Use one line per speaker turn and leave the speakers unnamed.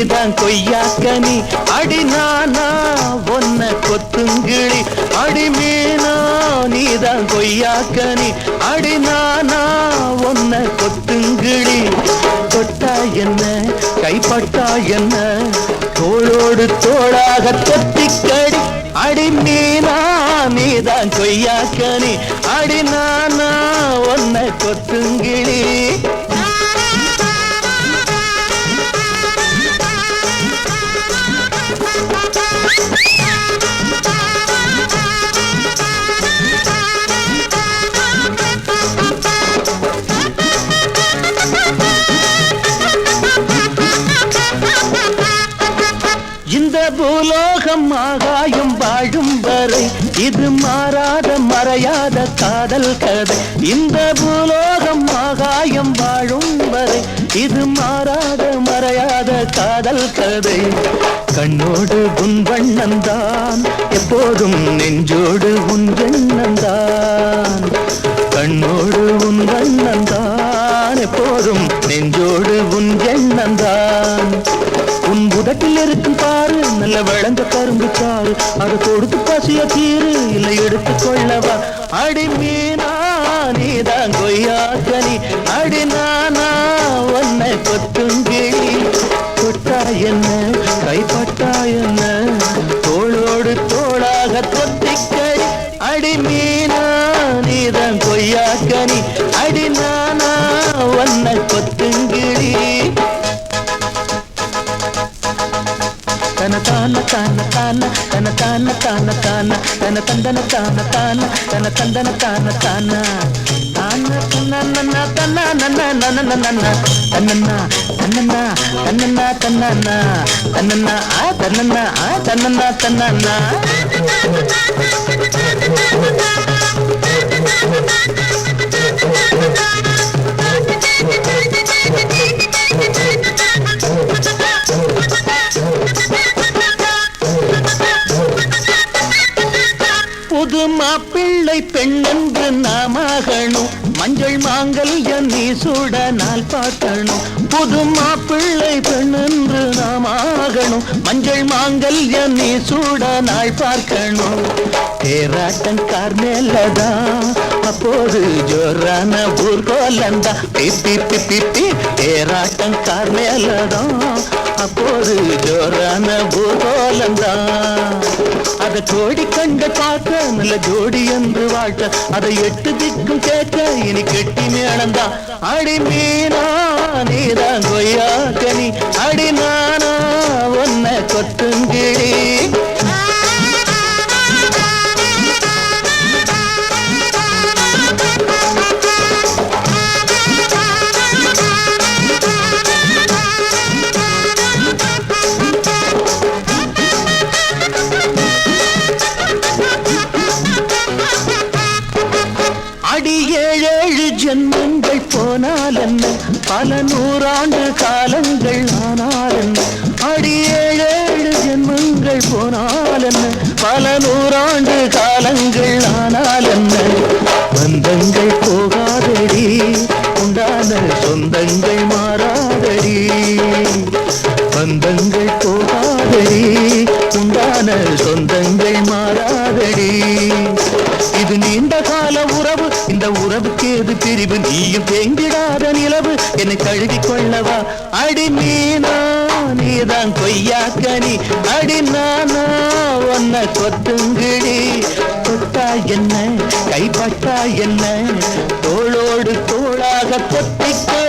நீதான் கொய்யாக்கனி அடி நானா ஒன்ன கொத்துங்கிழி அடி மீனா நீதான் கொய்யாக்கனி அடி நானா ஒன்ன கொத்துங்கிழி தொட்டா என்ன கைப்பட்டா என்ன? தோளோடு தோளாக தொத்திக்கடி. அடி மீனா நீதான் கொய்யாக்கனி அடி நானா ஒன்ன கொத்துங்கிழி உலகம் ஆகாயம் வாழும் வரை இது மாறாத மறையாத காதல் கதை. இந்த பூலோகம் ஆகாயம் வாழும் வரை இது மாறாத மறையாத காதல் கதை. கண்ணோடு உன் வண்ணந்தான் எப்போதும் நெஞ்சோடு உன் எண்ணந்தான் கண்ணோடு உன் வண்ணந்தான் எப்போதும் நெஞ்சோடு உன் எண்ணந்தான் உன் புதட்டில் இருக்கும் பாரு நல்ல விளங்க கரும்பு சாறு. அதை கொடுத்து பசிய தீரு. இல்லை எடுத்து கொள்ளவா? அடி மீனா நீதான் கொய்யாக்கனி. அடி நானா உன்னை கொத்துங்கிழி. தொட்டா என்ன? கைப்பட்டா என்ன? தோளோடு தோளாக தொத்திக்கடி அடி மீனா தான தான தன தான தான தான தன தந்தன தான தான தன தந்தன தான தான. தன்னா தன்னா நன்னா நன்னா நன்னா தன்னா தன்னா தன்னா தன்னா தன்னா ஆ தன்னா ஆ தன்னா பெண்ணுக்கு மாப்பிள்ளை பெண்ணென்று நாமாகணும் மஞ்சள் மாங்கல்ய நீ சுட நாள் பார்க்கணும். புது மாப்பிள்ளை பெண்ணென்று நாமாகணும் மஞ்சள் மாங்கல்ய நீ சுட நாள் பார்க்கணும். தேராட்டம் கார் மேலதான். அப்போது ஜோரான ஊர்கோலந்தா பிப்பி பிப்பி பி தேராட்டம் கார் மேலதான். அப்போது ஜோரான ஊர்கோலந்தான் அதை கோடி கண்டு பார்க்க நல்ல ஜோடி என்று வாழ்க்க. அதை எட்டு திக்கும் கேட்க இனி கெட்டி மேளந்தா. அடி மீனா நீதான் கொய்யாக்கனி அடி நானா ஒன்ன கொத்து என்ன? பல நூறாண்டு காலங்கள் ஆனால் என்ன? அடியேழு ஜென்மங்கள் போனால் என்ன? பல நூறாண்டு காலங்கள் ஆனால் என்ன? பந்தங்கள் போகாதடி உண்டான சொந்தங்கள் மாறாதடி. பந்தங்கள் போகாதடி உண்டான சொந்தங்கள் மாறாதடி. இது நீண்ட கால உறவு இந்த உறவுக்கு எது பிரிவு? நீயும் தேங்கிடாத நிலவு கொள்ளவா அடி மீனா நீதான் கொய்யாக்கனி அடி நானா ஒன்ன கொத்துங்கிடி. தொட்டா என்ன? கைப்பட்டா என்ன? தோளோடு தோளாக கொத்திக்கடி